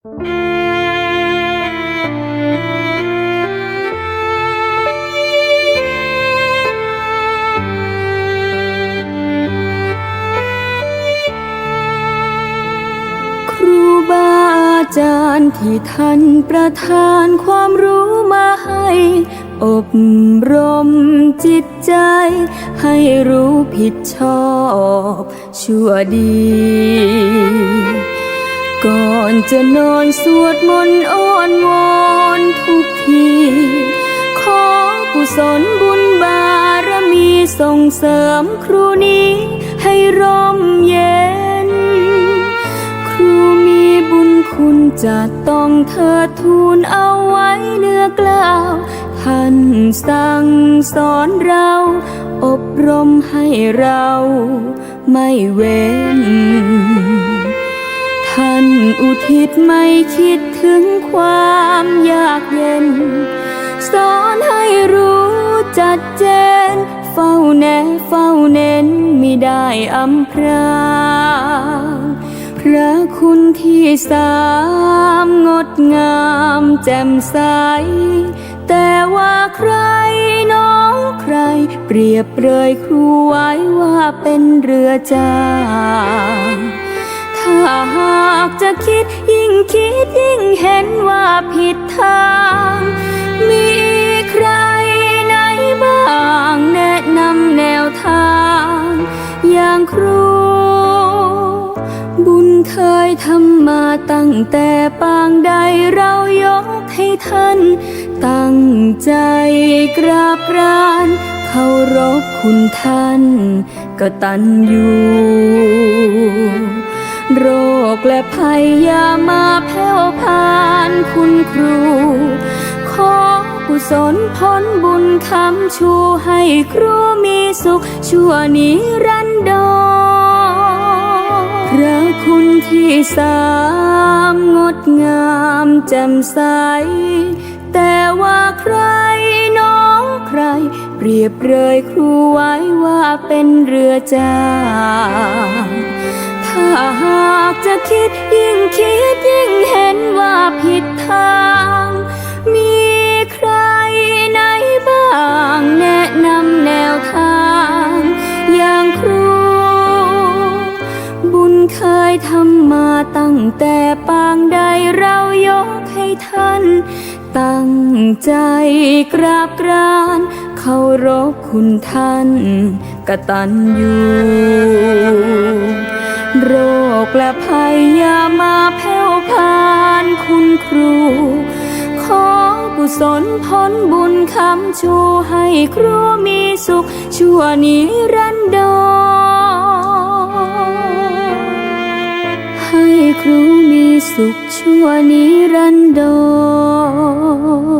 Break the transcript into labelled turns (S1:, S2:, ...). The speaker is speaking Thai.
S1: ครูบาอาจารย์ที่ท่านประทานความรู้มาให้ อบรมจิตใจ ให้รู้ผิดชอบ ชั่วดี ก่อนจะนอนสวดมนต์อ้อนวอนทุกที ขอกุศลบุญบารมีส่งเสริมครูนี้ให้ร่มเย็น ครูมีบุญคุณจะต้องเธอทูลเอาไว้เนื้อกล่าวท่านสั่งสอนเรา อบรมให้เราไม่เว้นท่าน อุทิศไม่คิดถึงความยากเย็น สอนให้รู้จัดเจน เฝ้าแน่เฝ้าเน้นมิได้อำพรางพระคุณที่สามงดงามแจ่มใส แต่ว่าใครน้องใคร เปรียบเปรยครูไว้ว่าเป็นเรือจางถ้า คิดยิ่งคิดยิ่งเห็นว่าผิดทาง มีใครไหนบ้างแนะนำแนวทาง อย่างครู บุญเคยทำมาตั้งแต่ปางใดเรายกให้ท่าน ตั้งใจกราบกรานเคารพคุณท่าน ก็ตันอยู่ โรคและภัยอย่ามาแผ่วพานคุณครู ขอกุศลพ้นบุญคำชูให้ครูมีสุขชั่วนิรันดรพระคุณที่สามงดงามแจ่มใส แต่ว่าใครน้องใคร เปรียบเปรยครูไว้ว่าเป็นเรือจางถ้า หากจะคิดยิ่งคิดยิ่งเห็นว่าผิดทาง มีใครไหนบ้างแนะนำแนวทาง อย่างครู บุญเคยทำมาตั้งแต่ปางใดเรายกให้ท่าน ตั้งใจกราบกรานเคารพคุณท่านกตัญญู โรคและภัยยามาแผ่วพานคุณครู ขอกุศลพ้นบุญคำชูให้ครูมีสุข ชั่วนิรันดรให้ครูมีสุขชั่วนิรันดร